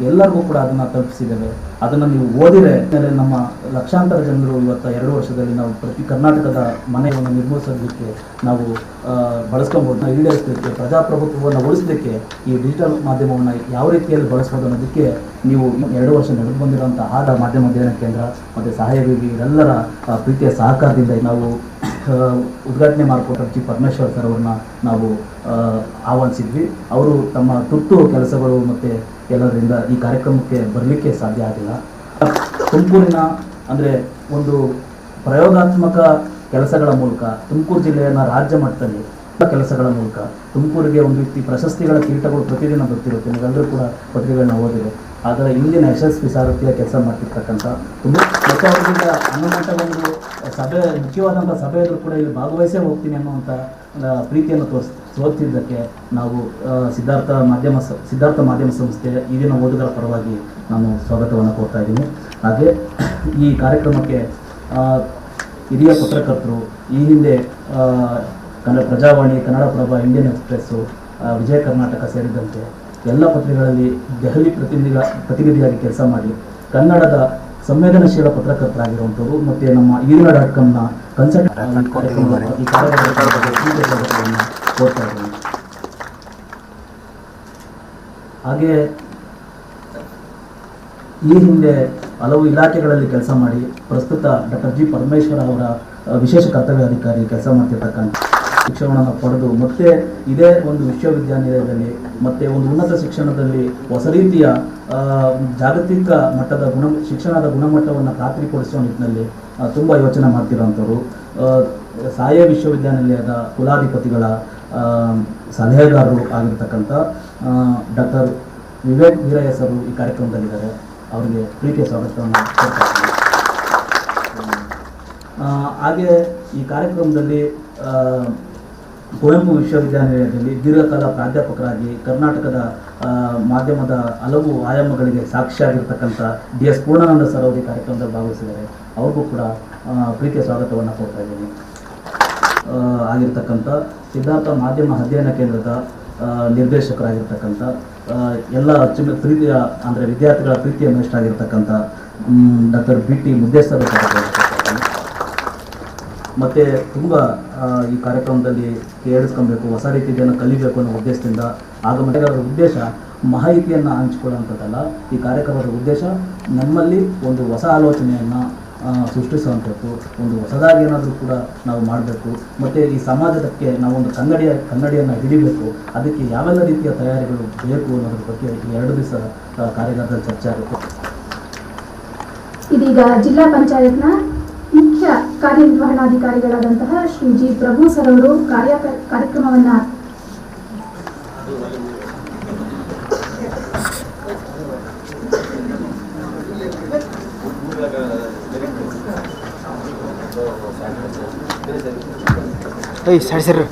ಎಲ್ಲರಿಗೂ ಕೂಡ ಅದನ್ನು ತಲುಪಿಸಿದ್ದೇವೆ. ಅದನ್ನು ನೀವು ಓದಿರೆ ನಮ್ಮ ಲಕ್ಷಾಂತರ ಜನರು ಇವತ್ತು ಎರಡು ವರ್ಷದಲ್ಲಿ ನಾವು ಪ್ರತಿ ಕರ್ನಾಟಕದ ಮನೆಯನ್ನು ನಿರ್ಮಿಸೋದಕ್ಕೆ ನಾವು ಬಳಸ್ಕೊಬೋದು. ಈಡೇರಿಸಲಿಕ್ಕೆ ಪ್ರಜಾಪ್ರಭುತ್ವವನ್ನು ಉಳಿಸಲಿಕ್ಕೆ ಈ ಡಿಜಿಟಲ್ ಮಾಧ್ಯಮವನ್ನು ಯಾವ ರೀತಿಯಲ್ಲಿ ಬಳಸ್ಬೋದು ಅನ್ನೋದಕ್ಕೆ ನೀವು ಎರಡು ವರ್ಷ ನಡೆದು ಬಂದಿರುವಂಥ ಆದ ಮಾಧ್ಯಮ ಅಧ್ಯಯನ ಕೇಂದ್ರ ಮತ್ತು ಸಹಾಯವೇದಿ ಇದೆಲ್ಲರ ಆ, ಪ್ರೀತಿಯ ಸಹಕಾರದಿಂದ ನಾವು ಉದ್ಘಾಟನೆ ಮಾಡಿಕೊಟ್ಟ ಜಿ ಪರಮೇಶ್ವರ್ ಸರ್ ಅವ್ರನ್ನ ನಾವು ಆಹ್ವಾನಿಸಿದ್ವಿ. ಅವರು ತಮ್ಮ ತುರ್ತು ಕೆಲಸಗಳು ಮತ್ತು ಎಲ್ಲದರಿಂದ ಈ ಕಾರ್ಯಕ್ರಮಕ್ಕೆ ಬರಲಿಕ್ಕೆ ಸಾಧ್ಯ ಆಗಿಲ್ಲ. ತುಮಕೂರಿನ, ಅಂದರೆ ಒಂದು ಪ್ರಯೋಗಾತ್ಮಕ ಕೆಲಸಗಳ ಮೂಲಕ, ತುಮಕೂರು ಜಿಲ್ಲೆಯನ್ನು ರಾಜ್ಯ ಮಟ್ಟದಲ್ಲಿ ಕೆಲಸಗಳ ಮೂಲಕ, ತುಮಕೂರಿಗೆ ಒಂದು ರೀತಿ ಪ್ರಶಸ್ತಿಗಳ ಕೀಟಗಳು ಪ್ರತಿದಿನ ಬರ್ತಿರುತ್ತೆ. ನೀವೆಲ್ಲರೂ ಕೂಡ ಪತ್ರಿಕೆಗಳನ್ನ ಓದಿದೆ ಆದರೆ ಇಂದಿನ ಯಶಸ್ವಿ ಸಾರಥಿಯ ಕೆಲಸ ಮಾಡ್ತಿರ್ತಕ್ಕಂಥ ತುಂಬ ಮತ್ತು ಅವರಿಂದ ಅನ್ನಮಟ್ಟ ಒಂದು, ಸಭೆ, ಮುಖ್ಯವಾದಂಥ ಸಭೆಯಲ್ಲೂ ಕೂಡ ಇಲ್ಲಿ ಭಾಗವಹಿಸೇ ಹೋಗ್ತೀನಿ ಅನ್ನುವಂಥ ಪ್ರೀತಿಯನ್ನು ತೋರಿಸ್ ತೋರಿಸಿದ್ದಕ್ಕೆ ನಾವು ಸಿದ್ಧಾರ್ಥ ಮಾಧ್ಯಮ ಸಿದ್ಧಾರ್ಥ ಮಾಧ್ಯಮ ಸಂಸ್ಥೆ ಈಗಿನ ಓದುಗರ ಪರವಾಗಿ ನಾನು ಸ್ವಾಗತವನ್ನು ಕೊಡ್ತಾ ಇದ್ದೀನಿ. ಹಾಗೆ ಈ ಕಾರ್ಯಕ್ರಮಕ್ಕೆ ಹಿರಿಯ ಪತ್ರಕರ್ತರು, ಈ ಹಿಂದೆ ಕನ್ನಡ ಪ್ರಜಾವಾಣಿ, ಕನ್ನಡಪ್ರಭ, ಇಂಡಿಯನ್ ಎಕ್ಸ್ಪ್ರೆಸ್ಸು ವಿಜಯ ಕರ್ನಾಟಕ ಸೇರಿದಂತೆ ಎಲ್ಲ ಪತ್ರಿಕೆಗಳಲ್ಲಿ ದೆಹಲಿ ಪ್ರತಿನಿಧಿಗಳ, ಪ್ರತಿನಿಧಿಯಾಗಿ ಕೆಲಸ ಮಾಡಿ ಕನ್ನಡದ ಸಂವೇದನಶೀಲ ಪತ್ರಕರ್ತರಾಗಿರುವಂಥವ್ರು ಮತ್ತು ನಮ್ಮ ಈರಿನ ಡಾಟ್ ಕಾಮ್ನ ಕನ್ಸಲ್ಟ್ ಈ ಕಾರ್ಯಕ್ರಮದ ಇದ್ದೀನಿ ಹಾಗೆ ಈ ಹಿಂದೆ ಹಲವು ಇಲಾಖೆಗಳಲ್ಲಿ ಕೆಲಸ ಮಾಡಿ ಪ್ರಸ್ತುತ ಡಾಕ್ಟರ್ ಜಿ ಪರಮೇಶ್ವರ ಅವರ ವಿಶೇಷ ಕರ್ತವ್ಯ ಅಧಿಕಾರಿ ಕೆಲಸ ಮಾಡ್ತಿರ್ತಕ್ಕಂಥ ಶಿಕ್ಷಣವನ್ನು ಪಡೆದು ಮತ್ತೆ ಇದೇ ಒಂದು ವಿಶ್ವವಿದ್ಯಾನಿಲಯದಲ್ಲಿ ಮತ್ತೆ ಒಂದು ಉನ್ನತ ಶಿಕ್ಷಣದಲ್ಲಿ ಹೊಸ ರೀತಿಯ ಜಾಗತಿಕ ಮಟ್ಟದ ಗುಣ, ಶಿಕ್ಷಣದ ಗುಣಮಟ್ಟವನ್ನು ಖಾತ್ರಿಪಡಿಸುವ ನಿಟ್ಟಿನಲ್ಲಿ ತುಂಬ ಯೋಚನೆ ಮಾಡ್ತಿರೋಂಥವ್ರು ಸಾಯ ವಿಶ್ವವಿದ್ಯಾನಿಲಯದ ಕುಲಾಧಿಪತಿಗಳ ಸಲಹೆಗಾರರು ಆಗಿರ್ತಕ್ಕಂಥ ಡಾಕ್ಟರ್ ವಿವೇಕ್ ವೀರಯ್ಯ ಅವರು ಈ ಕಾರ್ಯಕ್ರಮದಲ್ಲಿದ್ದಾರೆ. ಅವರಿಗೆ ಪ್ರೀತಿಯ ಸ್ವಾಗತವನ್ನು ಹಾಗೆ ಈ ಕಾರ್ಯಕ್ರಮದಲ್ಲಿ ಕುವೆಂಪು ವಿಶ್ವವಿದ್ಯಾನಿಲಯದಲ್ಲಿ ದೀರ್ಘಕಾಲ ಪ್ರಾಧ್ಯಾಪಕರಾಗಿ ಕರ್ನಾಟಕದ ಮಾಧ್ಯಮದ ಹಲವು ಆಯಾಮಗಳಿಗೆ ಸಾಕ್ಷಿಯಾಗಿರ್ತಕ್ಕಂಥ ಡಿ ಎಸ್ ಪೂರ್ಣಾನಂದ ಸರ್ ಅವರು ಈ ಕಾರ್ಯಕ್ರಮದಲ್ಲಿ ಭಾಗವಹಿಸಿದ್ದಾರೆ. ಅವ್ರಿಗೂ ಕೂಡ ಪ್ರೀತಿಯ ಸ್ವಾಗತವನ್ನು ಕೊಡ್ತಾ ಇದ್ದೀನಿ. ಆಗಿರ್ತಕ್ಕಂಥ ಸಿದ್ಧಾರ್ಥ ಮಾಧ್ಯಮ ಅಧ್ಯಯನ ಕೇಂದ್ರದ ನಿರ್ದೇಶಕರಾಗಿರ್ತಕ್ಕಂಥ ಎಲ್ಲ ಅಚ್ಚುಮೆ ಪ್ರೀತಿಯ, ಅಂದರೆ ವಿದ್ಯಾರ್ಥಿಗಳ ಪ್ರೀತಿಯ ಮೇಷ್ಟಾಗಿರ್ತಕ್ಕಂಥ ಡಾಕ್ಟರ್ ಬಿ ಟಿ ಮುದ್ದೇಶ್ವರ ಮತ್ತು ತುಂಬ ಈ ಕಾರ್ಯಕ್ರಮದಲ್ಲಿ ಕೇಳಿಸ್ಕೊಬೇಕು, ಹೊಸ ರೀತಿಯನ್ನು ಕಲಿಬೇಕು ಅನ್ನೋ ಉದ್ದೇಶದಿಂದ ಆಗಮನಗಳ ಉದ್ದೇಶ ಮಾಹಿತಿಯನ್ನು ಹಂಚಿಕೊಳ್ಳುವಂಥದ್ದಲ್ಲ. ಈ ಕಾರ್ಯಕ್ರಮದ ಉದ್ದೇಶ ನಮ್ಮಲ್ಲಿ ಒಂದು ಹೊಸ ಆಲೋಚನೆಯನ್ನು ಸೃಷ್ಟಿಸುವಂಥದ್ದು ಒಂದು ಹೊಸದಾಗಿ ಏನಾದರೂ ಕೂಡ ನಾವು ಮಾಡಬೇಕು. ಮತ್ತು ಈ ಸಮಾಜಕ್ಕೆ ನಾವೊಂದು ಕನ್ನಡಿಯ, ಕನ್ನಡಿಯನ್ನು ಹಿಡಿಬೇಕು. ಅದಕ್ಕೆ ಯಾವೆಲ್ಲ ರೀತಿಯ ತಯಾರಿಗಳು ಬೇಕು ಅನ್ನೋದ್ರ ಬಗ್ಗೆ ಎರಡು ದಿವಸ ಕಾರ್ಯಕರ್ತರ ಚರ್ಚೆ ಆಗುತ್ತೆ. ಇದೀಗ ಜಿಲ್ಲಾ ಪಂಚಾಯತ್ನ ಮುಖ್ಯ ಕಾರ್ಯನಿರ್ವಹಣಾಧಿಕಾರಿಗಳಾದಂತಹ ಶ್ರೀ ಜಿ ಪ್ರಭು ಸರ್ ಅವರು ಕಾರ್ಯ ಕಾರ್ಯಕ್ರಮವನ್ನ ಏಯ್ ಸರಿ ಸರಿ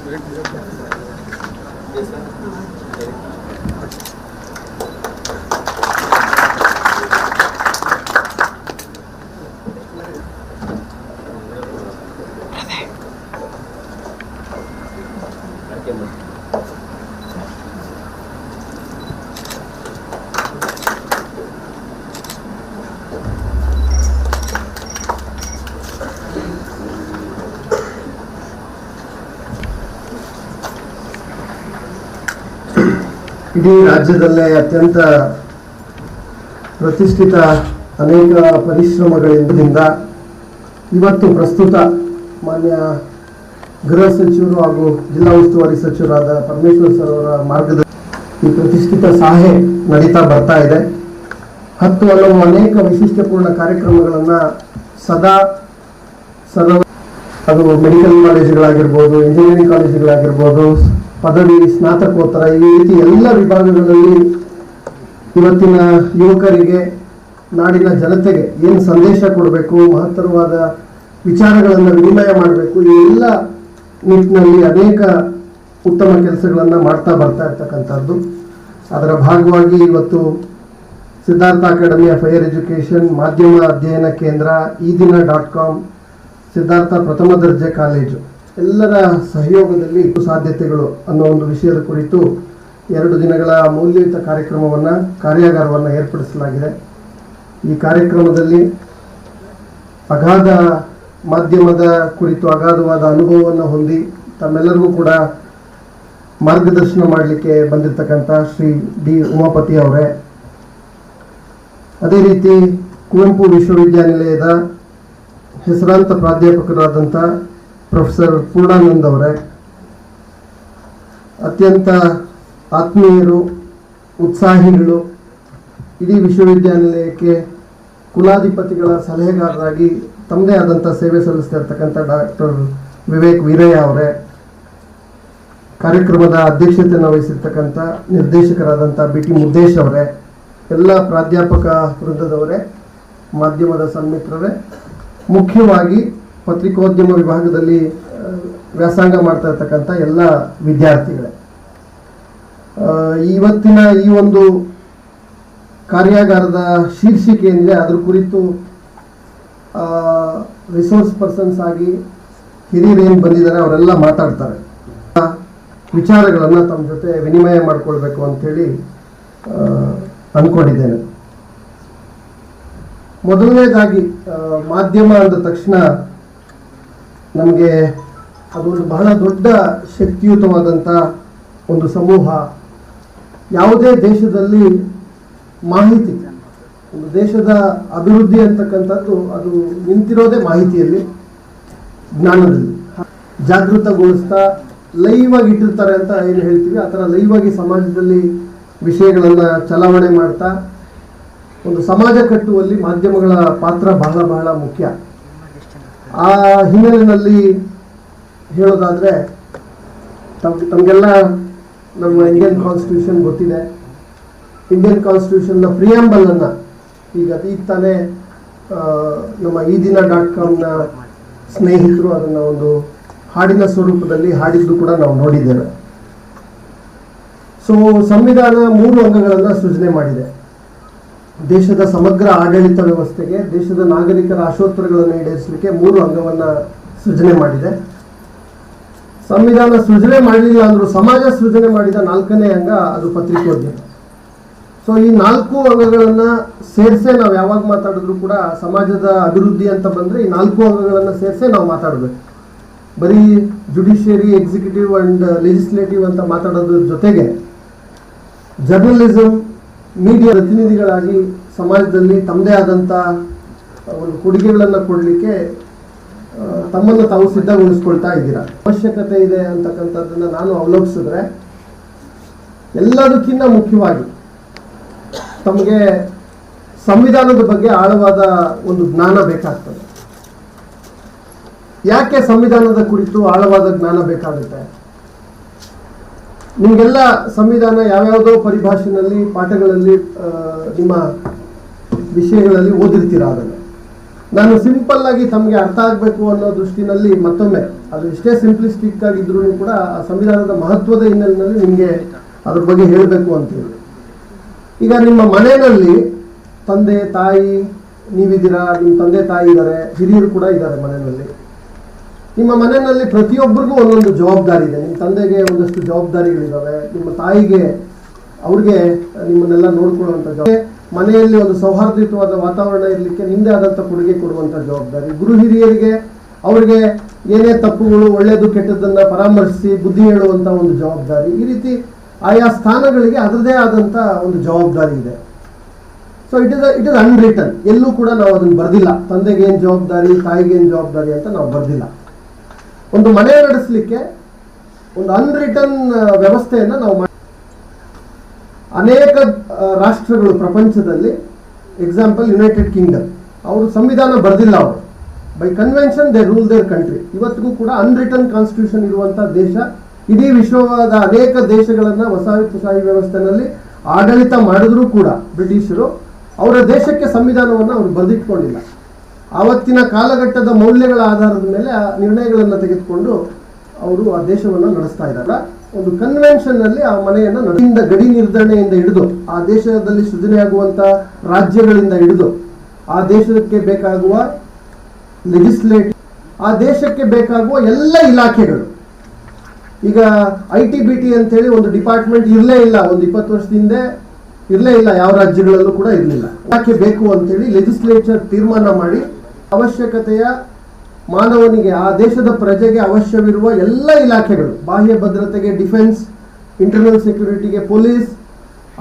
ಇಡೀ ರಾಜ್ಯದಲ್ಲೇ ಅತ್ಯಂತ ಪ್ರತಿಷ್ಠಿತ ಅನೇಕ ಪರಿಶ್ರಮಗಳಿಂದ ಇವತ್ತು ಪ್ರಸ್ತುತ ಮಾನ್ಯ ಗೃಹ ಸಚಿವರು ಹಾಗೂ ಜಿಲ್ಲಾ ಉಸ್ತುವಾರಿ ಸಚಿವರಾದ ಪರಮೇಶ್ವರ್ ಸರ್ ಅವರ ಮಾರ್ಗದಲ್ಲಿ ಈ ಪ್ರತಿಷ್ಠಿತ ಸಹಾಯ ನಡೀತಾ ಬರ್ತಾ ಇದೆ. ಹತ್ತು ಹಲವು ಅನೇಕ ವಿಶಿಷ್ಟಪೂರ್ಣ ಕಾರ್ಯಕ್ರಮಗಳನ್ನು ಸದಾ ಸದಾ ಅದು ಮೆಡಿಕಲ್ ಕಾಲೇಜುಗಳಾಗಿರ್ಬೋದು, ಇಂಜಿನಿಯರಿಂಗ್ ಕಾಲೇಜುಗಳಾಗಿರ್ಬೋದು ಪದವಿ, ಸ್ನಾತಕೋತ್ತರ, ಈ ರೀತಿ ಎಲ್ಲ ವಿಭಾಗಗಳಲ್ಲಿ ಇವತ್ತಿನ ಯುವಕರಿಗೆ, ನಾಡಿನ ಜನತೆಗೆ ಏನು ಸಂದೇಶ ಕೊಡಬೇಕು, ಮಹತ್ತರವಾದ ವಿಚಾರಗಳನ್ನು ವಿನಿಮಯ ಮಾಡಬೇಕು, ಈ ಎಲ್ಲ ನಿಟ್ಟಿನಲ್ಲಿ ಅನೇಕ ಉತ್ತಮ ಕೆಲಸಗಳನ್ನು ಮಾಡ್ತಾ ಬರ್ತಾ ಇರ್ತಕ್ಕಂಥದ್ದು. ಅದರ ಭಾಗವಾಗಿ ಇವತ್ತು Siddhartha academy of higher education ಮಾಧ್ಯಮ ಅಧ್ಯಯನ ಕೇಂದ್ರ, ಈ ದಿನ ಡಾಟ್ ಕಾಮ್, ಸಿದ್ಧಾರ್ಥ ಪ್ರಥಮ ದರ್ಜೆ ಕಾಲೇಜು. ಎಲ್ಲರ ಸಹಯೋಗದಲ್ಲಿ ಸಾಧ್ಯತೆಗಳು ಅನ್ನೋ ಒಂದು ವಿಷಯದ ಕುರಿತು ಎರಡು ದಿನಗಳ ಮೌಲ್ಯಯುತ ಕಾರ್ಯಕ್ರಮವನ್ನು, ಕಾರ್ಯಾಗಾರವನ್ನು ಏರ್ಪಡಿಸಲಾಗಿದೆ. ಈ ಕಾರ್ಯಕ್ರಮದಲ್ಲಿ ಅಗಾಧ ಮಾಧ್ಯಮದ ಕುರಿತು ಅಗಾಧವಾದ ಅನುಭವವನ್ನು ಹೊಂದಿ ತಮ್ಮೆಲ್ಲರಿಗೂ ಕೂಡ ಮಾರ್ಗದರ್ಶನ ಮಾಡಲಿಕ್ಕೆ ಬಂದಿರತಕ್ಕಂಥ ಶ್ರೀ ಡಿ. ಉಮಾಪತಿ ಅವರೇ. ಅದೇ ರೀತಿ ಕುವೆಂಪು ವಿಶ್ವವಿದ್ಯಾನಿಲಯದ ಹೆಸರಾಂತ ಪ್ರಾಧ್ಯಾಪಕರಾದಂಥ ಪ್ರೊಫೆಸರ್ ಪೂರ್ಣಾನಂದ್ ಅವರೇ. ಅತ್ಯಂತ ಆತ್ಮೀಯರು, ಉತ್ಸಾಹಿಗಳು, ಇಡೀ ವಿಶ್ವವಿದ್ಯಾನಿಲಯಕ್ಕೆ ಕುಲಾಧಿಪತಿಗಳ ಸಲಹೆಗಾರರಾಗಿ ತಮ್ಮದೇ ಆದಂಥ ಸೇವೆ ಸಲ್ಲಿಸ್ತಾ ಇರ್ತಕ್ಕಂಥ ಡಾಕ್ಟರ್ ವಿವೇಕ್ ವೀರಯ್ಯ ಅವರೇ. ಕಾರ್ಯಕ್ರಮದ ಅಧ್ಯಕ್ಷತೆಯನ್ನು ವಹಿಸಿರ್ತಕ್ಕಂಥ ನಿರ್ದೇಶಕರಾದಂಥ ಬಿ ಟಿ ಮುದ್ದೇಶ್ ಅವರೇ. ಎಲ್ಲ ಪ್ರಾಧ್ಯಾಪಕ ವೃಂದದವರೇ, ಮಾಧ್ಯಮದ ಸನ್ಮಿತ್ರರೇ. ಮುಖ್ಯವಾಗಿ ಪತ್ರಿಕೋದ್ಯಮ ವಿಭಾಗದಲ್ಲಿ ವ್ಯಾಸಂಗ ಮಾಡ್ತಾ ಇರ್ತಕ್ಕಂಥ ಎಲ್ಲ ವಿದ್ಯಾರ್ಥಿಗಳೇ. ಇವತ್ತಿನ ಈ ಒಂದು ಕಾರ್ಯಾಗಾರದ ಶೀರ್ಷಿಕೆ ಏನಿದೆ, ಅದ್ರ ಕುರಿತು ರಿಸೋರ್ಸ್ ಪರ್ಸನ್ಸ್ ಆಗಿ ಹಿರಿಯರೇನು ಬಂದಿದ್ದಾರೆ, ಅವರೆಲ್ಲ ಮಾತಾಡ್ತಾರೆ. ವಿಚಾರಗಳನ್ನು ತಮ್ಮ ಜೊತೆ ವಿನಿಮಯ ಮಾಡಿಕೊಳ್ಬೇಕು ಅಂಥೇಳಿ ಅಂದ್ಕೊಂಡಿದ್ದೇನೆ ಮೊದಲನೇದಾಗಿ ಮಾಧ್ಯಮ ಅಂದ ತಕ್ಷಣ ನಮಗೆ ಅದೊಂದು ಬಹಳ ದೊಡ್ಡ ಶಕ್ತಿಯುತವಾದಂಥ ಒಂದು ಸಮೂಹ. ಯಾವುದೇ ದೇಶದಲ್ಲಿ ಮಾಹಿತಿ ಒಂದು ದೇಶದ ಅಭಿವೃದ್ಧಿ ಅಂತಕ್ಕಂಥದ್ದು ಅದು ನಿಂತಿರೋದೇ ಮಾಹಿತಿಯಲ್ಲಿ, ಜ್ಞಾನದಲ್ಲಿ. ಜಾಗೃತಗೊಳಿಸ್ತಾ ಲೈವ್ ಆಗಿ ಇಟ್ಟಿರ್ತಾರೆ ಅಂತ ಏನು ಹೇಳ್ತೀವಿ. ಆ ಥರ ಲೈವ್ ಸಮಾಜದಲ್ಲಿ ವಿಷಯಗಳನ್ನು ಚಲಾವಣೆ ಮಾಡ್ತಾ ಒಂದು ಸಮಾಜ ಕಟ್ಟುವಲ್ಲಿ ಮಾಧ್ಯಮಗಳ ಪಾತ್ರ ಬಹಳ ಬಹಳ ಮುಖ್ಯ. ಆ ಹಿನ್ನೆಲೆಯಲ್ಲಿ ಹೇಳೋದಾದರೆ ತಮ್, ತಮಗೆಲ್ಲ ನಮ್ಮ ಇಂಡಿಯನ್ ಕಾನ್ಸ್ಟಿಟ್ಯೂಷನ್ ಗೊತ್ತಿದೆ. ಇಂಡಿಯನ್ ಕಾನ್ಸ್ಟಿಟ್ಯೂಷನ್ನ ಪ್ರಿಯಾಂಬಲ್ ಅನ್ನ ಈಗ ಈಗ ತಾನೇ ನಮ್ಮ ಈ ದಿನ ಡಾಟ್ ಕಾಮ್ನ ಸ್ನೇಹಿತರು ಅದನ್ನು ಒಂದು ಹಾಡಿನ ಸ್ವರೂಪದಲ್ಲಿ ಹಾಡಿದ್ದು ಕೂಡ ನಾವು ನೋಡಿದ್ದೇವೆ. ಸೊ ಸಂವಿಧಾನ ಮೂರು ಅಂಗಗಳನ್ನು ಸೃಜನೆ ಮಾಡಿದೆ. ದೇಶದ ಸಮಗ್ರ ಆಡಳಿತ ವ್ಯವಸ್ಥೆಗೆ, ದೇಶದ ನಾಗರಿಕರ ಆಶೋತ್ತರಗಳನ್ನು ಈಡೇರಿಸಲಿಕ್ಕೆ ಮೂರು ಅಂಗವನ್ನು ಸೃಜನೆ ಮಾಡಿದೆ. ಸಂವಿಧಾನ ಸೃಜನೆ ಮಾಡಲಿಲ್ಲ ಅಂದರೂ, ಸಮಾಜ ಸೃಜನೆ ಮಾಡಿದ ನಾಲ್ಕನೇ ಅಂಗ ಅದು ಪತ್ರಿಕೋದ್ಯಮ. ಸೊ ಈ ನಾಲ್ಕು ಅಂಗಗಳನ್ನು ಸೇರಿಸೇ ನಾವು ಯಾವಾಗ ಮಾತಾಡಿದ್ರು ಕೂಡ ಸಮಾಜದ ಅಭಿವೃದ್ಧಿ ಅಂತ ಬಂದರೆ ಈ ನಾಲ್ಕು ಅಂಗಗಳನ್ನು ಸೇರಿಸೇ ನಾವು ಮಾತಾಡಬೇಕು. ಬರೀ ಜುಡಿಷಿಯರಿ ಎಕ್ಸಿಕ್ಯೂಟಿವ್ ಅಂಡ್ ಲೆಜಿಸ್ಲೇಟಿವ್ ಅಂತ ಮಾತಾಡೋದ್ರ ಜೊತೆಗೆ ಜರ್ನಲಿಸಮ್ ಮೀಡಿಯಾ ಪ್ರತಿನಿಧಿಗಳಾಗಿ ಸಮಾಜದಲ್ಲಿ ತಮ್ಮದೇ ಆದಂಥ ಒಂದು ಕೊಡುಗೆಗಳನ್ನು ಕೊಡಲಿಕ್ಕೆ ತಮ್ಮನ್ನು ತಾವು ಸಿದ್ಧಗೊಳಿಸ್ಕೊಳ್ತಾ ಇದ್ದೀರಾ? ಅವಶ್ಯಕತೆ ಇದೆ ಅಂತಕ್ಕಂಥದ್ದನ್ನು ನಾನು ಅವಲೋಕಿಸಿದ್ರೆ, ಎಲ್ಲದಕ್ಕಿಂತ ಮುಖ್ಯವಾಗಿ ತಮಗೆ ಸಂವಿಧಾನದ ಬಗ್ಗೆ ಆಳವಾದ ಒಂದು ಜ್ಞಾನ ಬೇಕಾಗ್ತದೆ. ಯಾಕೆ ಸಂವಿಧಾನದ ಕುರಿತು ಆಳವಾದ ಜ್ಞಾನ ಬೇಕಾಗುತ್ತೆ? ನಿಮಗೆಲ್ಲ ಸಂವಿಧಾನ ಯಾವ್ಯಾವುದೋ ಪರಿಭಾಷೆನಲ್ಲಿ ಪಾಠಗಳಲ್ಲಿ ನಿಮ್ಮ ವಿಷಯಗಳಲ್ಲಿ ಓದಿರ್ತೀರ ಅದನ್ನು? ನಾನು ಸಿಂಪಲ್ ಆಗಿ ತಮಗೆ ಅರ್ಥ ಆಗಬೇಕು ಅನ್ನೋ ದೃಷ್ಟಿನಲ್ಲಿ ಮತ್ತೊಮ್ಮೆ, ಅದು ಎಷ್ಟೇ ಸಿಂಪ್ಲಿಸ್ಟಿಕ್ ಆಗಿದ್ರು ಕೂಡ ಆ ಸಂವಿಧಾನದ ಮಹತ್ವದ ಹಿನ್ನೆಲೆಯಲ್ಲಿ ನಿಮಗೆ ಅದ್ರ ಬಗ್ಗೆ ಹೇಳಬೇಕು ಅಂತ ಹೇಳಿ. ಈಗ ನಿಮ್ಮ ಮನೆಯಲ್ಲಿ ತಂದೆ, ತಾಯಿ ನೀವಿದ್ದೀರಾ? ನಿಮ್ಮ ತಂದೆ, ತಾಯಿ ಇದ್ದಾರೆ ಹಿರಿಯರು ಕೂಡ ಇದ್ದಾರೆ ಮನೆಯಲ್ಲಿ. ನಿಮ್ಮ ಮನೆಯಲ್ಲಿ ಪ್ರತಿಯೊಬ್ಬರಿಗೂ ಒಂದೊಂದು ಜವಾಬ್ದಾರಿ ಇದೆ. ನಿಮ್ಮ ತಂದೆಗೆ ಒಂದಷ್ಟು ಜವಾಬ್ದಾರಿಗಳಿದ್ದಾವೆ ನಿಮ್ಮ ತಾಯಿಗೆ, ಅವ್ರಿಗೆ ನಿಮ್ಮನ್ನೆಲ್ಲ ನೋಡ್ಕೊಳ್ಳುವಂಥ ಜವಾಬ್ದಾರಿ. ಮನೆಯಲ್ಲಿ ಒಂದು ಸೌಹಾರ್ದಯುತವಾದ ವಾತಾವರಣ ಇರಲಿಕ್ಕೆ ನಿಮ್ಮದೇ ಆದಂಥ ಕೊಡುಗೆ ಕೊಡುವಂಥ ಜವಾಬ್ದಾರಿ. ಗುರು ಹಿರಿಯರಿಗೆ, ಅವರಿಗೆ ಏನೇ ತಪ್ಪುಗಳು, ಒಳ್ಳೆಯದು, ಕೆಟ್ಟದ್ದನ್ನು ಪರಾಮರ್ಶಿಸಿ, ಬುದ್ಧಿ ಹೇಳುವಂಥ ಒಂದು ಜವಾಬ್ದಾರಿ. ಈ ರೀತಿ ಆಯಾ ಸ್ಥಾನಗಳಿಗೆ ಅದರದೇ ಆದಂಥ ಒಂದು ಜವಾಬ್ದಾರಿ ಇದೆ. So it is it is unwritten ಎಲ್ಲೂ ಕೂಡ ನಾವು ಅದನ್ನು ಬರೆದಿಲ್ಲ. ತಂದೆಗೆ ಏನು ಜವಾಬ್ದಾರಿ, ತಾಯಿಗೆ ಏನು ಜವಾಬ್ದಾರಿ ಅಂತ ನಾವು ಬರ್ದಿಲ್ಲ. ಒಂದು ಮನೆ ನಡೆಸಲಿಕ್ಕೆ ಒಂದು ಅನ್ರಿಟನ್ ವ್ಯವಸ್ಥೆಯನ್ನು ನಾವು ಮಾಡಿ ಅನೇಕ ರಾಷ್ಟ್ರಗಳು ಪ್ರಪಂಚದಲ್ಲಿ ಎಕ್ಸಾಂಪಲ್ ಯುನೈಟೆಡ್ ಕಿಂಗ್ಡಮ್ ಅವರು ಸಂವಿಧಾನ ಬರೆದಿಲ್ಲ ಅವರು. By convention they rule their country ಇವತ್ತಿಗೂ ಕೂಡ ಅನ್ರಿಟನ್ ಕಾನ್ಸ್ಟಿಟ್ಯೂಷನ್ ಇರುವಂತ ದೇಶ, ಇಡೀ ವಿಶ್ವದ ಅನೇಕ ದೇಶಗಳನ್ನ ವಸಾಹತುಶಾಹಿ ವ್ಯವಸ್ಥೆನಲ್ಲಿ ಆಡಳಿತ ಮಾಡಿದ್ರೂ ಕೂಡ ಬ್ರಿಟಿಷರು, ಅವರ ದೇಶಕ್ಕೆ ಸಂವಿಧಾನವನ್ನು ಅವರು ಬರೆದಿಟ್ಕೊಂಡಿಲ್ಲ. ಆವತ್ತಿನ ಕಾಲಘಟ್ಟದ ಮೌಲ್ಯಗಳ ಆಧಾರದ ಮೇಲೆ ಆ ನಿರ್ಣಯಗಳನ್ನು ತೆಗೆದುಕೊಂಡು ಅವರು ಆ ದೇಶವನ್ನು ನಡೆಸ್ತಾ ಇದ್ದಾರೆ ಒಂದು ಕನ್ವೆನ್ಷನ್ನಲ್ಲಿ ಆ ಮನೆಯನ್ನು ನಡೆಯಿಂದ ಗಡಿ ನಿರ್ಧರಣೆಯಿಂದ ಹಿಡಿದು, ಆ ದೇಶದಲ್ಲಿ ಸೃಜನೆಯಾಗುವಂಥ ರಾಜ್ಯಗಳಿಂದ ಹಿಡಿದು, ಆ ದೇಶಕ್ಕೆ ಬೇಕಾಗುವ ಲೆಜಿಸ್ಲೇಟಿವ್ ಆ ದೇಶಕ್ಕೆ ಬೇಕಾಗುವ ಎಲ್ಲ ಇಲಾಖೆಗಳು. ಈಗ ಐ ಟಿ ಬಿ ಟಿ ಅಂತೇಳಿ ಒಂದು ಡಿಪಾರ್ಟ್ಮೆಂಟ್ ಇರಲೇ ಇಲ್ಲ, ಒಂದು ಇಪ್ಪತ್ತು ವರ್ಷದಿಂದ ಇರಲೇ ಇಲ್ಲ, ಯಾವ ರಾಜ್ಯಗಳಲ್ಲೂ ಕೂಡ ಇರಲಿಲ್ಲ. ಯಾಕೆ ಬೇಕು ಅಂತೇಳಿ ಲೆಜಿಸ್ಲೇಚರ್ ತೀರ್ಮಾನ ಮಾಡಿ ಅವಶ್ಯಕತೆಯ ಮಾನವನಿಗೆ, ಆ ದೇಶದ ಪ್ರಜೆಗೆ ಅವಶ್ಯವಿರುವ ಎಲ್ಲ ಇಲಾಖೆಗಳು, ಬಾಹ್ಯ ಭದ್ರತೆಗೆ ಡಿಫೆನ್ಸ್, ಇಂಟರ್ನಲ್ ಸೆಕ್ಯೂರಿಟಿಗೆ ಪೊಲೀಸ್,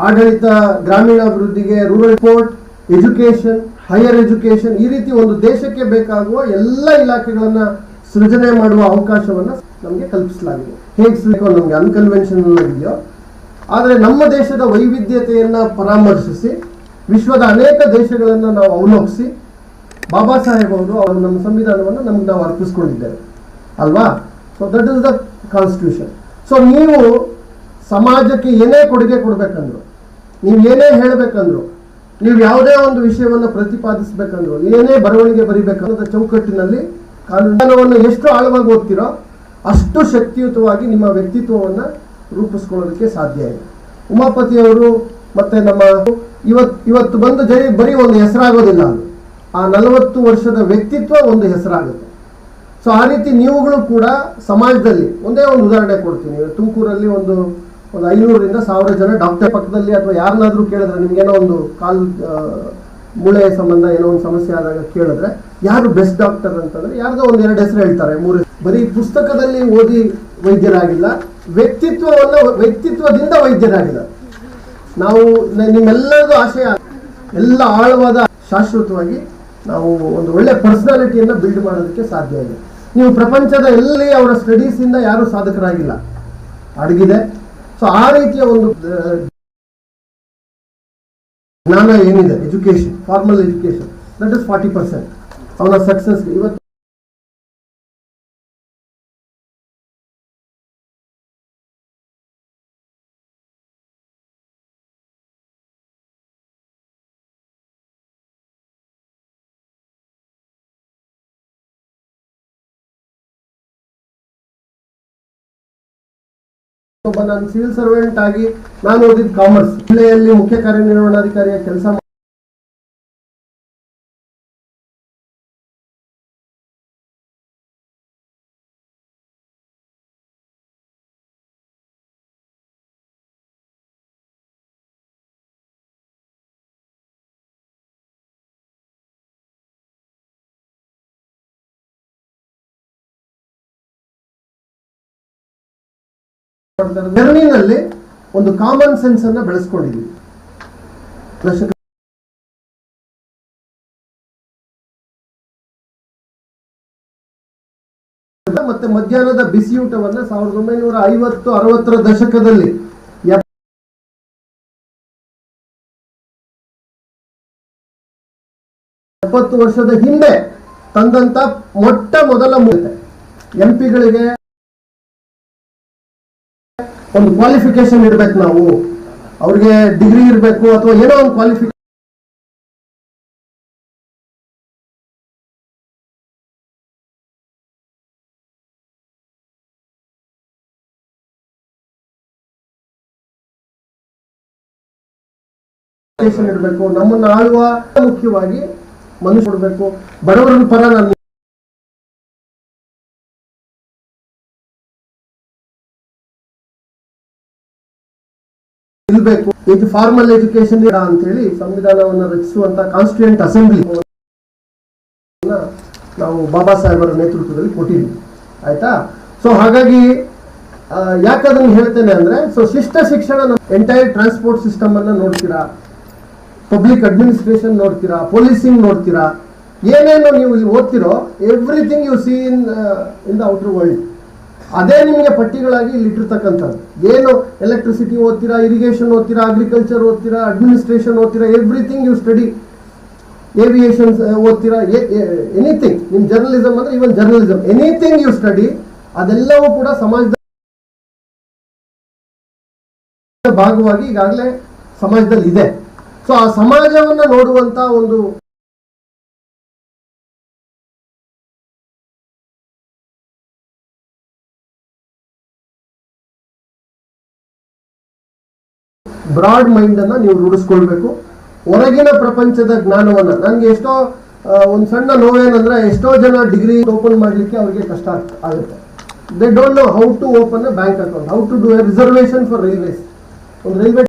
ಆಡಳಿತ, ಗ್ರಾಮೀಣಾಭಿವೃದ್ಧಿಗೆ rural port education higher education, ಈ ರೀತಿ ಒಂದು ದೇಶಕ್ಕೆ ಬೇಕಾಗುವ ಎಲ್ಲ ಇಲಾಖೆಗಳನ್ನ ಸೃಜನೆ ಮಾಡುವ ಅವಕಾಶವನ್ನ ನಮಗೆ ಕಲ್ಪಿಸಲಾಗಿದೆ. ಹೇಗೆ ನಮಗೆ ಅನ್ಕನ್ವೆನ್ಷನಲ್ ಆಗಿದೆಯೋ ಆದರೆ ನಮ್ಮ ದೇಶದ ವೈವಿಧ್ಯತೆಯನ್ನು ಪರಾಮರ್ಶಿಸಿ, ವಿಶ್ವದ ಅನೇಕ ದೇಶಗಳನ್ನು ನಾವು ಅವಲೋಕಿಸಿ ಬಾಬಾ ಸಾಹೇಬ್ ಅವರು ಅವರು ನಮ್ಮ ಸಂವಿಧಾನವನ್ನು ನಮ್ಗೆ ನಾವು ಅರ್ಪಿಸ್ಕೊಂಡಿದ್ದೇವೆ ಅಲ್ವಾ? So that is the constitution so ನೀವು ಸಮಾಜಕ್ಕೆ ಏನೇ ಕೊಡುಗೆ ಕೊಡ್ಬೇಕಂದ್ರು, ನೀವು ಏನೇ ಹೇಳಬೇಕಂದ್ರು, ನೀವು ಯಾವುದೇ ಒಂದು ವಿಷಯವನ್ನು ಪ್ರತಿಪಾದಿಸಬೇಕಂದ್ರು, ಏನೇ ಬರವಣಿಗೆ ಬರಿಬೇಕನ್ನೋದ ಚೌಕಟ್ಟಿನಲ್ಲಿ ಕಾನೂನು ಎಷ್ಟು ಆಳವಾಗಿ ಓದ್ತೀರೋ ಅಷ್ಟು ಶಕ್ತಿಯುತವಾಗಿ ನಿಮ್ಮ ವ್ಯಕ್ತಿತ್ವವನ್ನು ರೂಪಿಸ್ಕೊಳ್ಳೋದಕ್ಕೆ ಸಾಧ್ಯ ಇದೆ. ಉಮಾಪತಿ ಅವರು ಮತ್ತೆ ನಮ್ಮ ಇವತ್ತು ಇವತ್ತು ಬಂದು ಜೈ ಬರೀ ಒಂದು ಹೆಸರಾಗೋದಿಲ್ಲ ಅದು. ಆ ನಲವತ್ತು ವರ್ಷದ ವ್ಯಕ್ತಿತ್ವ ಒಂದು ಹೆಸರಾಗುತ್ತೆ. ಸೊ ಆ ರೀತಿ ನೀವುಗಳು ಕೂಡ ಸಮಾಜದಲ್ಲಿ, ಒಂದೇ ಒಂದು ಉದಾಹರಣೆ ಕೊಡ್ತೀನಿ. ತುಮಕೂರಲ್ಲಿ ಒಂದು ಒಂದು ಐನೂರರಿಂದ ಸಾವಿರ ಜನ ಡಾಕ್ಟರ್ ಪಕ್ಕದಲ್ಲಿ ಅಥವಾ ಯಾರನ್ನಾದರೂ ಕೇಳಿದ್ರೆ ನಿಮ್ಗೇನೋ ಒಂದು ಕಾಲ್ ಮೂಳೆಯ ಮೂಳೆ ಸಂಬಂಧ ಏನೋ ಒಂದು ಸಮಸ್ಯೆ ಆದಾಗ ಕೇಳಿದ್ರೆ, ಯಾರು ಬೆಸ್ಟ್ ಡಾಕ್ಟರ್ ಅಂತಂದ್ರೆ ಯಾರ್ದೋ ಒಂದು ಎರಡು ಹೆಸರು ಹೇಳ್ತಾರೆ, ಮೂರು ಬರೀ ಪುಸ್ತಕದಲ್ಲಿ ಓದಿ ವೈದ್ಯರಾಗಿಲ್ಲ, ವ್ಯಕ್ತಿತ್ವವನ್ನು, ವ್ಯಕ್ತಿತ್ವದಿಂದ ವೈದ್ಯರಾಗಿಲ್ಲ. ನಾವು ನಿಮ್ಮೆಲ್ಲರದು ಆಶಯ, ಎಲ್ಲ ಆಳವಾದ ಶಾಶ್ವತವಾಗಿ ನಾವು ಒಂದು ಒಳ್ಳೆ ಪರ್ಸನಾಲಿಟಿಯನ್ನು ಬಿಲ್ಡ್ ಮಾಡೋದಕ್ಕೆ ಸಾಧ್ಯ ಇದೆ ನೀವು ಪ್ರಪಂಚದ ಎಲ್ಲಿ ಅವರ ಸ್ಟಡೀಸಿಂದ ಯಾರು ಸಾಧಕರಾಗಿಲ್ಲ. ಅಡಗಿದೆ. ಸೊ ಆ ರೀತಿಯ ಒಂದು ಜ್ಞಾನ ಏನಿದೆ? Education formal education that is forty percent ಅವನ ಸಕ್ಸಸ್ ಇವತ್ತು ಒಬ್ಬ ನಾನು ಸಿವಿಲ್ ಸರ್ವೆಂಟ್ ಆಗಿ ನಾನು ಓದಿದ್ದು ಕಾಮರ್ಸ್ ಜಿಲ್ಲೆಯಲ್ಲಿ ಮುಖ್ಯ ಕಾರ್ಯನಿರ್ವಹಣಾಧಿಕಾರಿಯ ಕೆಲಸ ಜರ್ನಿನಲ್ಲಿ ಒಂದು ಕಾಮನ್ ಸೆನ್ಸ್ ಅನ್ನ ಬೆಳೆಸ್ಕೊಂಡಿದ್ವಿ. ಮತ್ತೆ ಮಧ್ಯಾಹ್ನದ ಬಿಸಿಯೂಟವನ್ನ ಸಾವಿರದ ಒಂಬೈನೂರ ಐವತ್ತು, ಅರವತ್ತರ ದಶಕದಲ್ಲಿ ಎಪ್- ಎಪ್ಪತ್ತು ವರ್ಷದ ಹಿಂದೆ ತಂದಂತ ಮೊಟ್ಟ ಮೊದಲ ಮೂಲ ಎಂ ಪಿಗಳಿಗೆ ಒಂದು ಕ್ವಾಲಿಫಿಕೇಶನ್ ಇರ್ಬೇಕು ನಾವು. ಅವ್ರಿಗೆ ಡಿಗ್ರಿ ಇರಬೇಕು ಅಥವಾ ಏನೋ ಒಂದು ಕ್ವಾಲಿಫಿಕೇಶನ್ ಇಡಬೇಕು ನಮ್ಮನ್ನು ಆಳುವ ಮುಖ್ಯವಾಗಿ ಮನುಷ್ಯ ಕೊಡಬೇಕು. ಬಡವರ ಪರ ನಾನು ನಿಲ್ಬೇಕು ಇದು ಫಾರ್ಮಲ್ ಎಜುಕೇಶನ್ ಅಂತೇಳಿ ಸಂವಿಧಾನವನ್ನು ರಚಿಸುವಂತ ಕಾನ್ಸ್ಟಿಟ್ಯೂಂಟ್ ಅಸೆಂಬ್ಲಿ ನಾವು ಬಾಬಾ ಸಾಹೇಬರ ನೇತೃತ್ವದಲ್ಲಿ ಕೊಟ್ಟಿದ್ವಿ. ಆಯ್ತಾ? ಸೊ ಹಾಗಾಗಿ ಯಾಕೆ ಅದನ್ನ ಹೇಳ್ತೇನೆ ಅಂದ್ರೆ ಸೊ ಶಿಷ್ಟ ಶಿಕ್ಷಣ ಎಂಟೈರ್ ಟ್ರಾನ್ಸ್ಪೋರ್ಟ್ ಸಿಸ್ಟಮ್ ಅನ್ನ ನೋಡ್ತೀರಾ? ಪಬ್ಲಿಕ್ ಅಡ್ಮಿನಿಸ್ಟ್ರೇಷನ್ ನೋಡ್ತೀರಾ? ಪೊಲೀಸಿಂಗ್ ನೋಡ್ತೀರಾ? ಏನೇನು ನೀವು ಇಲ್ಲಿ ಓದ್ತಿರೋ everything you see in in the outer world ಅದೇ ನಿಮಗೆ ಪಟ್ಟಿಗಳಾಗಿ ಇಲ್ಲಿ ಇಟ್ಟಿರ್ತಕ್ಕಂಥದ್ದು. ಏನು ಎಲೆಕ್ಟ್ರಿಸಿಟಿ ಓದ್ತೀರಾ ಇರಿಗೇಷನ್ ಓದ್ತೀರಾ ಅಗ್ರಿಕಲ್ಚರ್ ಓದ್ತೀರಾ ಅಡ್ಮಿನಿಸ್ಟ್ರೇಷನ್ ಓದ್ತೀರಾ ಎವ್ರಿಥಿಂಗ್ ಯು ಸ್ಟಡಿ ಏವಿಯೇಷನ್ ಓದ್ತೀರಾ ಎನಿಥಿಂಗ್ ನಿಮ್ಮ ಜರ್ನಲಿಸಮ್ ಅಂದ್ರೆ even journalism anything you study ಅದೆಲ್ಲವೂ ಕೂಡ ಸಮಾಜದ ಭಾಗವಾಗಿ ಈಗಾಗಲೇ ಸಮಾಜದಲ್ಲಿ ಇದೆ. ಸೊ ಆ ಸಮಾಜವನ್ನ ನೋಡುವಂತ ಒಂದು ಬ್ರಾಡ್ ಮೈಂಡ್ ಅನ್ನ ನೀವು ರೂಢಿಸ್ಕೊಳ್ಬೇಕು. ಹೊರಗಿನ ಪ್ರಪಂಚದ ಜ್ಞಾನವನ್ನ ನನಗೆ ಎಷ್ಟೋ ಒಂದು ಸಣ್ಣ ನೋವೇನಂದ್ರೆ ಎಷ್ಟೋ ಜನ ಡಿಗ್ರಿ ಓಪನ್ ಮಾಡ್ಲಿಕ್ಕೆ ಅವರಿಗೆ ಕಷ್ಟ ಆಗ್- ಆಗುತ್ತೆ. They don't know how to open a bank account how to do a reservation for railways ಒಂದು ರೈಲ್ವೆ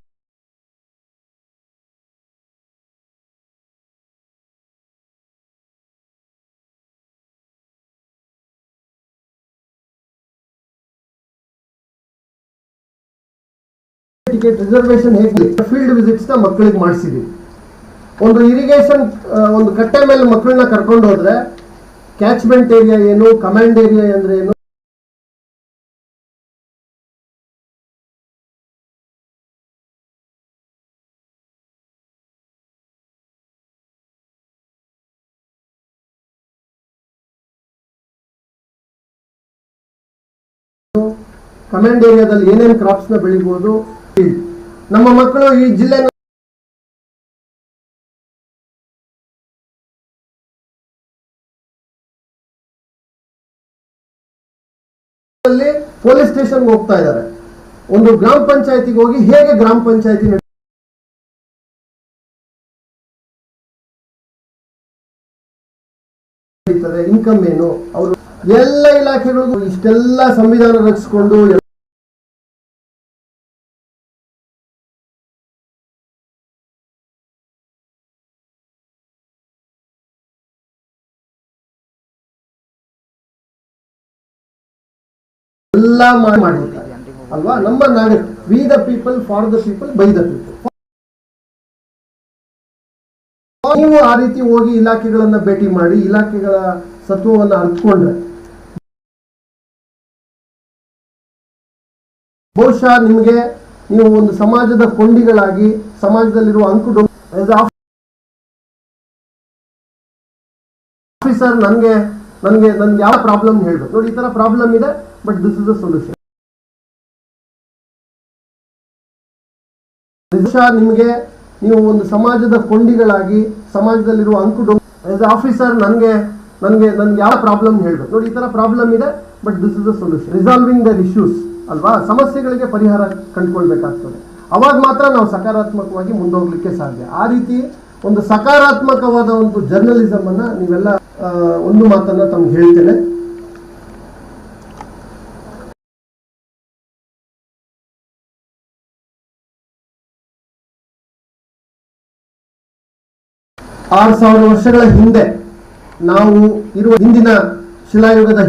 ಟಿಕೆಟ್ ರಿಸರ್ವೇಶನ್ ಹೇಗೆ? ಫೀಲ್ಡ್ ವಿಸಿಟ್ಸ್ನ ಮಕ್ಕಳಿಗೆ ಮಾಡಿಸಿದೀವಿ. ಒಂದು ಇರಿಗೇಷನ್ ಒಂದು ಕಟ್ಟೆ ಮೇಲೆ ಮಕ್ಕಳನ್ನ ಕರ್ಕೊಂಡು ಹೋದ್ರೆ ಕ್ಯಾಚ್ಮೆಂಟ್ ಏರಿಯಾ ಏನು ಕಮಾಂಡ್ ಏರಿಯಾ ಅಂದ್ರೆ ಏನು? ಕಮಾಂಡ್ ಏರಿಯಾದಲ್ಲಿ ಏನೇನು ನ ಬೆಳಿಬಹುದು ನಮ್ಮ ಮಕ್ಕಳು ಈ ಜಿಲ್ಲೆ ಪೊಲೀಸ್ ಸ್ಟೇಷನ್ಗೆ ಹೋಗ್ತಾ ಇದ್ದಾರೆ. ಒಂದು ಗ್ರಾಮ ಪಂಚಾಯತಿಗೆ ಹೋಗಿ ಹೇಗೆ ಗ್ರಾಮ ಪಂಚಾಯತಿ ಇನ್ಕಮ್ ಏನು? ಅವರು ಎಲ್ಲ ಇಲಾಖೆಗಳಿಗೂ ಇಷ್ಟೆಲ್ಲ ಸಂವಿಧಾನ ರಚಿಸಿಕೊಂಡು ಎಲ್ಲ ಮಾಡಿ ಅಲ್ವಾ? ನಮ್ಮ ನಾಗರಿಕ we the people for the people by the people ನೀವು ಆ ರೀತಿ ಹೋಗಿ ಇಲಾಖೆಗಳನ್ನ ಭೇಟಿ ಮಾಡಿ, ಇಲಾಖೆಗಳ ಸತ್ವವನ್ನು ಅರ್ಥಕೊಂಡ್ರೆ ಬಹುಶಃ ನಿಮಗೆ ನೀವು ಒಂದು ಸಮಾಜದ ಕೊಂಡಿಗಳಾಗಿ, ಸಮಾಜದಲ್ಲಿರುವ ಅಂಕು ಆಫೀಸರ್ ನನಗೆ ನನಗೆ, ನನ್ಗೆ ಯಾವ ಪ್ರಾಬ್ಲಮ್ ಹೇಳ್ಬೇಕು. ನೋಡಿ, ಈ ಥರ ಪ್ರಾಬ್ಲಮ್ ಇದೆ but this is a solution ನಿಮಗೆ ನೀವು ಒಂದು ಸಮಾಜದ ಕೊಂಡಿಗಳಾಗಿ, ಸಮಾಜದಲ್ಲಿರುವ ಅಂಕು ಆಫೀಸರ್ ನನಗೆ ನನಗೆ, ನನ್ಗೆ ಯಾವ ಪ್ರಾಬ್ಲಮ್ ಹೇಳ್ಬೇಕು. ನೋಡಿ, ಈ ಥರ ಪ್ರಾಬ್ಲಮ್ ಇದೆ but this is a solution resolving their issues ಅಲ್ವಾ? ಸಮಸ್ಯೆಗಳಿಗೆ ಪರಿಹಾರ ಕಂಡುಕೊಳ್ಬೇಕಾಗ್ತದೆ. ಅವಾಗ ಮಾತ್ರ ನಾವು ಸಕಾರಾತ್ಮಕವಾಗಿ ಮುಂದೋಗ್ಲಿಕ್ಕೆ ಸಾಧ್ಯ. ಆ ರೀತಿ ಒಂದು ಸಕಾರಾತ್ಮಕವಾದ ಒಂದು ಜರ್ನಲಿಸಮ್ ಅನ್ನ ನೀವೆಲ್ಲ ಒಂದು ಮಾತನ್ನ ತಮ್ಗೆ ಹೇಳ್ತೇನೆ. ಆರು ಸಾವಿರ ವರ್ಷಗಳ ಹಿಂದೆ ನಾವು ಇರುವ ಹಿಂದಿನ ಶಿಲಾಯುಗದ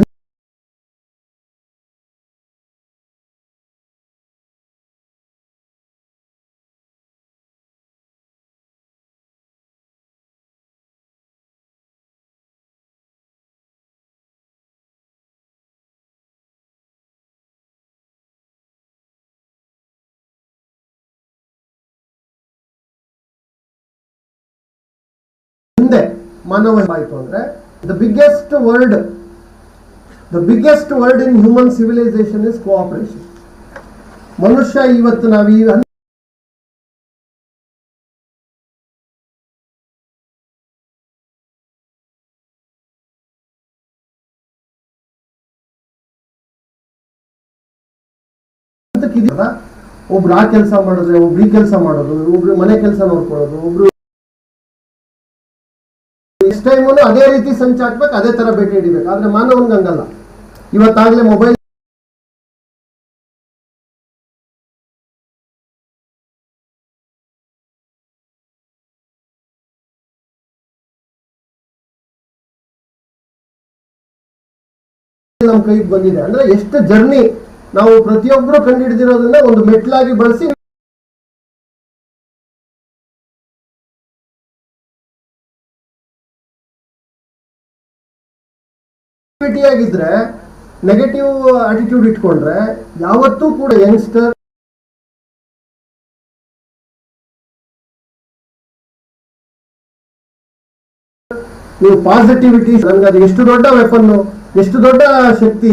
ಹಿಂದೆ ಮಾನವ ಆಯ್ತು ಅಂದ್ರೆ the biggest word the biggest word in human civilisation is cooperation ಮನುಷ್ಯ ಇವತ್ತು ನಾವು ಈ ಒಬ್ರು ಆ ಕೆಲಸ ಮಾಡಿದ್ರೆ, ಒಬ್ರು ಈ ಕೆಲಸ ಮಾಡೋದು, ಒಬ್ರು ಮನೆ ಕೆಲಸ ನೋಡ್ಕೊಳ್ಳೋದು, ಒಬ್ರು ನೆಕ್ಸ್ಟ್ ಅದೇ ರೀತಿ ಸಂಚ ಹಾಕ್ಬೇಕು, ಅದೇ ತರ ಭೇಟಿ ಹಿಡಿಬೇಕು. ಆದ್ರೆ ಮಾನವನಿಗೆ ಹಂಗಲ್ಲ. ಇವತ್ತಾಗ್ಲೇ ಮೊಬೈಲ್ ನಮ್ಮ ಕೈಗೆ ಬಂದಿದೆ. ಅಂದ್ರೆ ಎಷ್ಟು ಜರ್ನಿ ನಾವು ಪ್ರತಿಯೊಬ್ಬರು ಕಂಡುಹಿಡಿದಿರೋದನ್ನ ಒಂದು ಮೆಟ್ಲಾಗಿ ಬಳಸಿ ಆಗಿದ್ರೆ ನೆಗೆಟಿವ್ ಆಟಿಟ್ಯೂಡ್ ಇಟ್ಕೊಂಡ್ರೆ, ಯಾವತ್ತೂ ಕೂಡ ಯಂಗ್ಸ್ಟರ್ ನೀವು ಪಾಸಿಟಿವಿಟಿ ನನ್ಗೆ ಅದು ಎಷ್ಟು ದೊಡ್ಡ ವೆಪನ್ನು ಎಷ್ಟು ದೊಡ್ಡ ಶಕ್ತಿ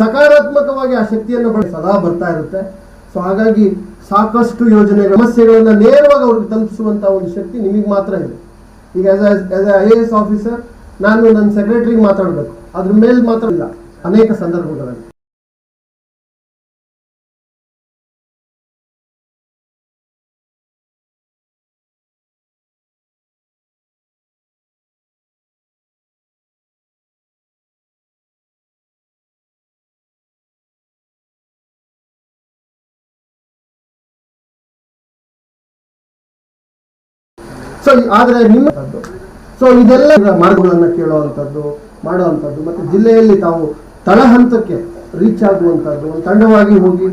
ಸಕಾರಾತ್ಮಕವಾಗಿ ಆ ಶಕ್ತಿಯನ್ನು ಬಳಸಿ ಸದಾ ಬರ್ತಾ ಇರುತ್ತೆ. ಸೊ ಹಾಗಾಗಿ ಸಾಕಷ್ಟು ಯೋಜನೆ ಸಮಸ್ಯೆಗಳನ್ನು ನೇರವಾಗಿ ಅವ್ರಿಗೆ ತಲುಪಿಸುವಂತ ಒಂದು ಶಕ್ತಿ ನಿಮಗೆ ಮಾತ್ರ ಇದೆ. ಈಗ S I A S officer ನಾನು ನನ್ನ ಸೆಕ್ರೆಟರಿಗೆ ಮಾತಾಡಬೇಕು. ಅದ್ರ ಮೇಲೆ ಮಾತ್ರ ಇಲ್ಲ. ಅನೇಕ ಸಂದರ್ಭಗಳಲ್ಲಿ. ಸೊ ಆದರೆ ನಿಮ್ಮ ಸೊ ಇದೆಲ್ಲ ಮಾರ್ಗಗಳನ್ನು ಕೇಳುವಂಥದ್ದು, ಮಾಡುವಂಥದ್ದು, ಮತ್ತೆ ಜಿಲ್ಲೆಯಲ್ಲಿ ತಾವು ತಳಹಂತಕ್ಕೆ ರೀಚ್ ಆಗುವಂಥದ್ದು ಒಂದು ತಂಡವಾಗಿ ಹೋಗಿ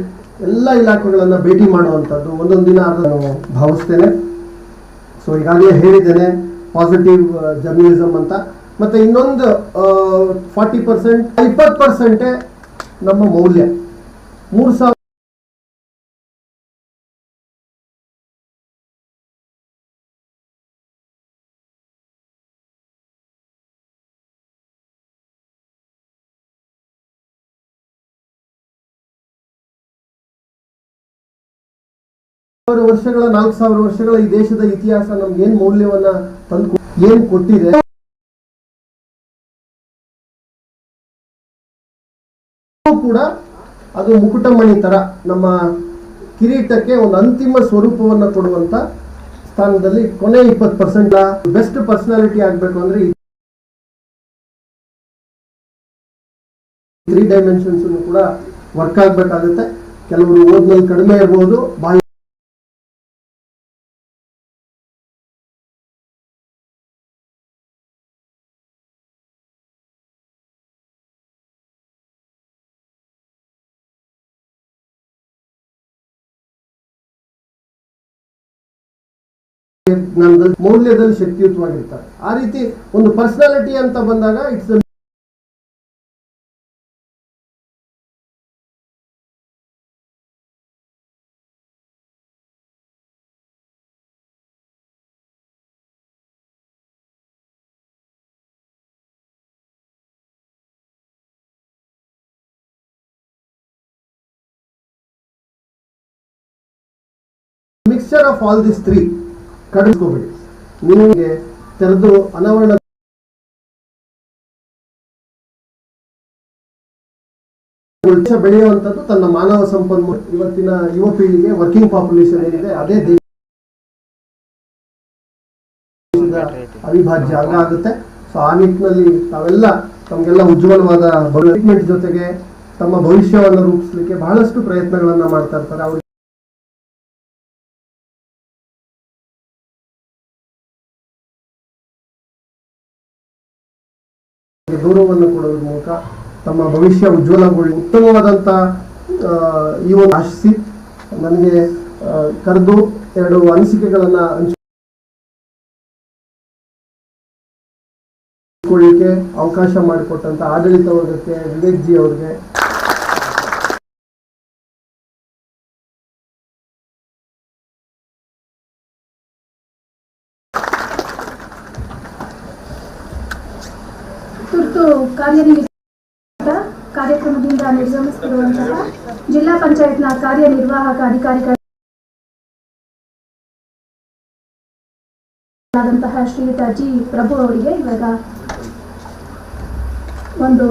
ಎಲ್ಲ ಇಲಾಖೆಗಳನ್ನು ಭೇಟಿ ಮಾಡುವಂಥದ್ದು, ಒಂದೊಂದು ದಿನ ಅದನ್ನು ಭಾವಿಸ್ತೇನೆ. ಸೊ ಈಗಾಗಲೇ ಹೇಳಿದ್ದೇನೆ ಪಾಸಿಟಿವ್ ಜರ್ನಲಿಸಮ್ ಅಂತ. ಮತ್ತೆ ಇನ್ನೊಂದು ಫಾರ್ಟಿ ಪರ್ಸೆಂಟ್ ಇಪ್ಪತ್ತು ಪರ್ಸೆಂಟೇ ನಮ್ಮ ಮೌಲ್ಯ. ಮೂರು ಸಾವಿರ ಸಾವಿರ ವರ್ಷಗಳ, ನಾಲ್ಕು ಸಾವಿರ ವರ್ಷಗಳ ಈ ದೇಶದ ಇತಿಹಾಸ ನಮ್ಗೆ ಏನ್ ಮೌಲ್ಯವನ್ನ ತಂದು ಏನ್ ಕೊಟ್ಟಿದೆ? ಕೂಡ ಅದು ಮುಕುಟಮಣಿ ತರ, ನಮ್ಮ ಕಿರೀಟಕ್ಕೆ ಒಂದು ಅಂತಿಮ ಸ್ವರೂಪವನ್ನ ಕೊಡುವಂತ ಸ್ಥಾನದಲ್ಲಿ ಕೊನೆ ಇಪ್ಪತ್ತು ಪರ್ಸೆಂಟ್ ಬೆಸ್ಟ್ ಪರ್ಸನಾಲಿಟಿ ಆಗ್ಬೇಕು ಅಂದ್ರೆ ತ್ರೀ ಡೈಮೆನ್ಷನ್ಸ್ ಕೂಡ ವರ್ಕ್ ಆಗ್ಬೇಕಾಗುತ್ತೆ. ಕೆಲವರು ಓದ್ನಲ್ಲಿ ಕಡಿಮೆ ಇರ್ಬೋದು, ಬಾಯಿ ಜ್ಞಾನದಲ್ಲಿ ಮೌಲ್ಯದಲ್ಲಿ ಶಕ್ತಿಯುತವಾಗಿರ್ತಾರೆ. ಆ ರೀತಿ ಒಂದು ಪರ್ಸನಾಲಿಟಿ ಅಂತ ಬಂದಾಗ it's mixture of all this three ಕಡಿಸ್ಕೋಬೇಡಿ. ನಿಮಗೆ ತೆರೆದು ಅನಾವರಣ ಬೆಳೆಯುವಂತದ್ದು ತನ್ನ ಮಾನವ ಸಂಪನ್ಮೂಲ ಇವತ್ತಿನ ಯುವ ಪೀಳಿಗೆ ವರ್ಕಿಂಗ್ ಪಾಪ್ಯುಲೇಷನ್ ಏನಿದೆ, ಅದೇ ದೇಶದ ಅವಿಭಾಜ್ಯ ಅಂಗ ಆಗುತ್ತೆ. ಸೊ ಆ ನಿಟ್ಟಿನಲ್ಲಿ ತಾವೆಲ್ಲ ತಮಗೆಲ್ಲ ಉಜ್ವಲವಾದ ಟ್ರೀಟ್ಮೆಂಟ್ ಜೊತೆಗೆ ತಮ್ಮ ಭವಿಷ್ಯವನ್ನು ರೂಪಿಸಲಿಕ್ಕೆ ಬಹಳಷ್ಟು ಪ್ರಯತ್ನಗಳನ್ನ ಮಾಡ್ತಾ ಇರ್ತಾರೆ. ಗೌರವವನ್ನು ಕೊಡೋದ್ರ ಮೂಲಕ ತಮ್ಮ ಭವಿಷ್ಯ ಉಜ್ವಲಗೊಳ್ಳಿ. ಉತ್ತಮವಾದಂಥ ಆ, ಈ ಒಂದು ಆಶಿಸಿ ನನಗೆ ಕರೆದು ಎರಡು ಅನಿಸಿಕೆಗಳನ್ನು ಹಂಚಿಕೊಳ್ಳಿಕ್ಕೆ ಅವಕಾಶ ಮಾಡಿಕೊಟ್ಟಂತ ಆಡಳಿತ ವರ್ಗಕ್ಕೆ ವಿವೇಕ್ ಜಿ ಅವ್ರಿಗೆ ಪಂಚಾಯತ್ನ ಕಾರ್ಯನಿರ್ವಾಹಕ ಅಧಿಕಾರಿಗಳಾದಂತಹ ಶ್ರೀಯುತ ಜಿ ಪ್ರಭು ಅವರಿಗೆ ಇವಾಗ ಒಂದು